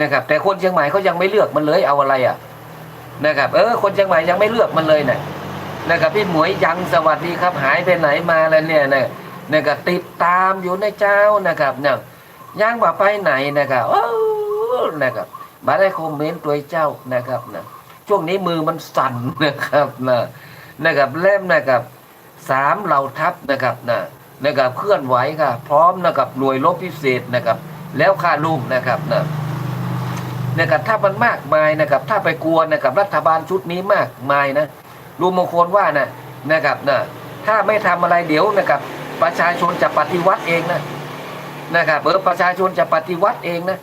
นะครับ แต่คนเชียงใหม่เขายังไม่เลือกมันเลยเอาอะไรอะนะครับ เออ คนเชียงใหม่ยังไม่เลือกมันเลยนะนะครับพี่หมวยยังสวัสดีครับ หายไปไหนมาแล้วเนี่ยนะนะครับติดตามอยู่ในเจ้านะครับเนี่ยยังว่าไปไหนนะครับโอ้นะครับมาได้คอมเมนต์ตัวเจ้านะครับนะช่วงนี้มือมันสั่นนะครับนะนะครับเล่มนะครับสามเหล่าทัพนะครับนะนะครับเคลื่อนไหวค่ะ พร้อมนะครับหน่วยรบพิเศษนะครับ แล้วค่าลูกนะครับนะ นะครับถ้ามันมากมายนะครับถ้าไปกลัวนะครับรัฐบาลชุดนี้มากมายนะลุงมงคลว่านะนะครับนะถ้าไม่ทำอะไรเดี๋ยวนะครับประชาชนจะปฏิวัติเองนะนะครับเออประชาชนจะปฏิวัติเองนะ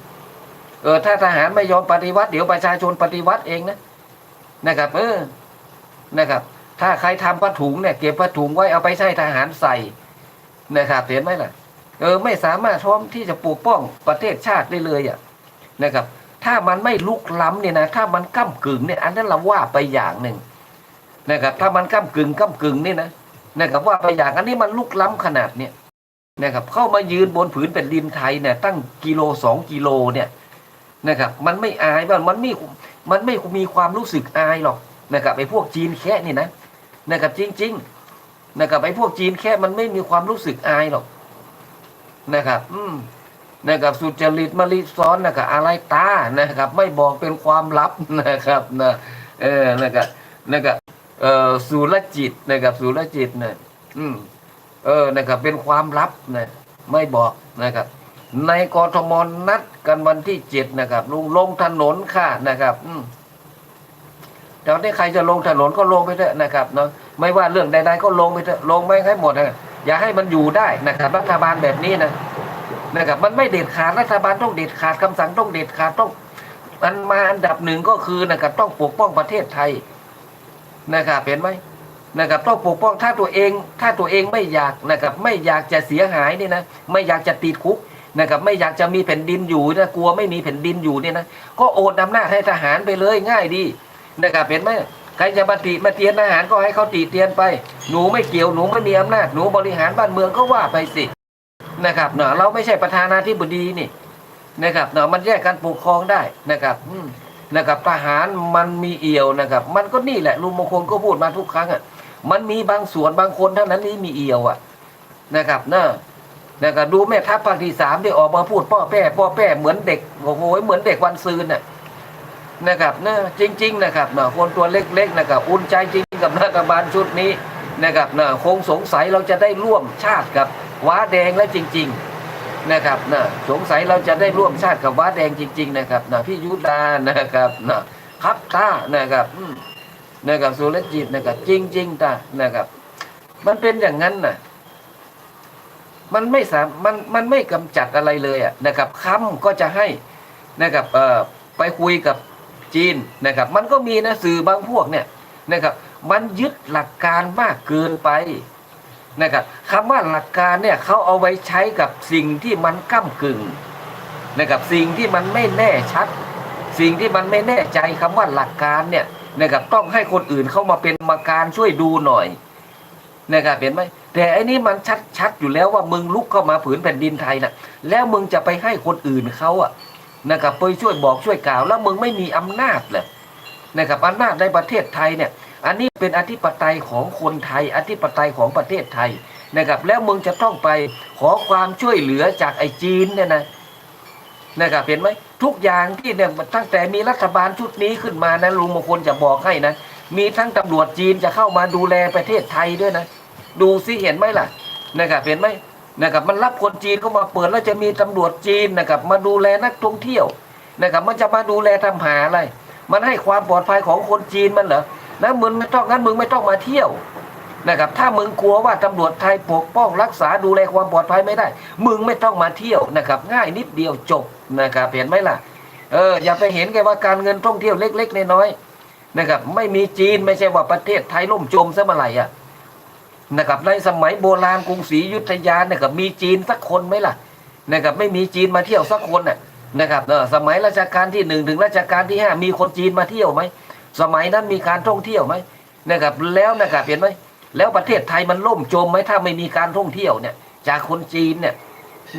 เออถ้าทหารไม่ยอมปฏิวัติเดี๋ยวประชาชนปฏิวัติเองนะนะครับ เออนะครับ ถ้าใครทำผ้าถุงเนี่ยเก็บผ้าถุงไว้เอาไปใช้ทหารใส่นะครับเห็นไหมล่ะ เออไม่สามารถพร้อมที่จะปกป้องประเทศชาติได้เลยอะนะครับ ถ้ามันไม่ลุกล้ำเนี่ยนะถ้ามันก้ากึ่งเนี่ยอันนั้นเราว่าไปอย่างหนึ่งนะครับถ้ามันก้ากึ่งก้ากึ่งนี่นะนะครับว่าไปอย่างอันนี้มันลุกล้ำขนาดเนี่ยนะครับเข้ามายืนบนผืนแผ่นดินไทยเนี่ยตั้งกิโลสองกิโลเนี่ยนะครับมันไม่อายบ้างมันไม่มันไม่มีความรู้สึกอายหรอกนะครับไอ้พวกจีนแค่นี่นะนะครับจริง ๆ นะครับไอ้พวกจีนแค่มันไม่มีความรู้สึกอายหรอกนะครับ อืม นะครับสุจริตมริซ้อนนะครับอะไรตานะครับ ไม่บอกเป็นความลับนะครับนะเออนะครับนะครับเอ่อสุรจิตนะครับสุรจิตนะอืมเออนะครับเป็นความลับนะไม่บอกนะครับ ในกรทมนัดกันวันที่เจ็ดนะครับลงลงถนนค่ะนะครับอืมตอนนี้ใครจะลงถนนก็ลงไปเถอะนะครับเนาะไม่ว่าเรื่องใดๆก็ลงไปเถอะลงไปให้หมดนะอย่าให้มันอยู่ได้นะครับ รัฐบาลแบบนี้นะ นะครับมันไม่เด็ดขาดรัฐบาลต้องเด็ดขาดคำสั่งต้องเด็ดขาดต้องมันมาอันดับหนึ่งก็คือนะครับต้องปกป้องประเทศไทยนะครับเห็นไหมนะครับต้องปกป้องถ้าตัวเอง ถ้าตัวเองไม่อยากนะครับไม่อยากจะเสียหายนี่นะไม่อยากจะติดคุกนะครับไม่อยากจะมีแผ่นดินอยู่นะกลัวไม่มีแผ่นดินอยู่เนี่ยนะก็โอนอำนาจให้ทหารไปเลยง่ายดีนะครับเห็นไหมใครจะมาติมาเตียนทหารก็ให้เขาตีเตียนไป หนูไม่เกี่ยวหนูไม่มีอำนาจหนูบริหารบ้านเมืองก็ว่าไปสิ นะครับเนาะเราไม่ใช่ประธานาธิบดีนี่นะครับเนาะมันแยกกันปกครองได้นะครับอืมนะครับทหารมันมีเอี่ยวนะครับ มันก็นี่แหละลุงมงคลก็พูดมาทุกครั้งอะมันมีบางส่วนบางคนเท่านั้นที่มีเอี่ยวอะนะครับเนาะนะครับดูแม่ทัพภาคที่สามที่ออกมาพูดป้อแป้ป้อแป้เหมือนเด็กโอ้โหเหมือนเด็กวันซืนน่ะนะครับเนาะจริง ๆ นะครับเนาะคนตัวเล็กๆนะครับอุ่นใจจริงกับรัฐบาลชุดนี้นะครับเนาะคงสงสัยเราจะได้ร่วมชาติกับ ว้าแดงแล้วจริง ๆนะครับนะสงสัยเราจะได้ร่วมชาติกับว้าแดงจริง ๆ นะครับนะพี่ยุทธานะครับนะครับท่านะครับนะครับสุรจิตนะครับจริงๆตานะครับ มันเป็นอย่างนั้นน่ะมันไม่สามมันมันไม่กำจัดอะไรเลยอะนะครับคำก็จะให้นะครับเอ่อไปคุยกับจีนนะครับ มันก็มีนะสื่อบางพวกเนี่ยนะครับ มันยึดหลักการมากเกินไป นะครับคำว่าหลักการเนี่ยเขาเอาไว้ใช้กับสิ่งที่มันก้ากึ่งนะครับสิ่งที่มันไม่แน่ชัด สิ่งที่มันไม่แน่ใจคำว่าหลักการเนี่ยนะครับต้องให้คนอื่นเข้ามาเป็นกรรมาการช่วยดูหน่อยนะครับเห็นไหมแต่อันนี้มันชัดชัดอยู่แล้วว่ามึงลุกเข้ามาผืนแผ่นดินไทยนะแล้วมึงจะไปให้คนอื่นเขาอะนะครับไปช่วยบอกช่วยกล่าว แล้วมึงไม่มีอำนาจเลยนะครับอำนาจในประเทศไทยเนี่ย อันนี้เป็นอธิปไตยของคนไทย อธิปไตยของประเทศไทยนะครับ แล้วมึงจะต้องไปขอความช่วยเหลือจากไอ้จีนเนี่ยนะนะครับเห็นไหมทุกอย่างที่เนี่ยตั้งแต่มีรัฐบาลชุดนี้ขึ้นมานะลุงมงคลจะบอกให้นะมีทั้งตำรวจจีนจะเข้ามาดูแลประเทศไทยด้วยนะ ดูซิเห็นไหมล่ะนะครับเห็นไหมนะครับมันรับคนจีนเข้ามาเปิดแล้วจะมีตำรวจจีนนะครับมาดูแลนักท่องเที่ยวนะครับมันจะมาดูแลทำหาอะไร มันให้ความปลอดภัยของคนจีนมันเหรอ นะมึงไม่ต้องงั้นมึงไม่ต้องมาเที่ยวนะครับถ้ามึงกลัวว่าตำรวจไทยปกป้องรักษาดูแลความปลอดภัยไม่ได้ มึงไม่ต้องมาเที่ยวนะครับ ง่ายนิดเดียวจบนะครับเห็นไหมล่ะเอออย่าไปเห็นแกว่าการเงินท่องเที่ยวเล็กๆน้อยๆนะครับ ไม่มีจีนไม่ใช่ว่าประเทศไทยล่มจมซะเมื่อไหร่อะนะครับในสมัยโบราณกรุงศรีอยุธยานะครับมีจีนสักคนไหมล่ะนะครับไม่มีจีนมาเที่ยวสักคนน่ะนะครับเออสมัยรัชกาลที่หนึ่งถึงรัชกาลที่ห้ามีคนจีนมาเที่ยวไหม สมัยนั้นมีการท่องเที่ยวไหมนะครับแล้วนะครับเห็นไหมแล้วประเทศไทยมันล่มจมไหมถ้าไม่มีการท่องเที่ยวเนี่ย จากคนจีนเนี่ย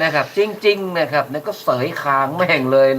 นะครับจริงๆนะครับเนี่ยก็เสยคางแม่งเลย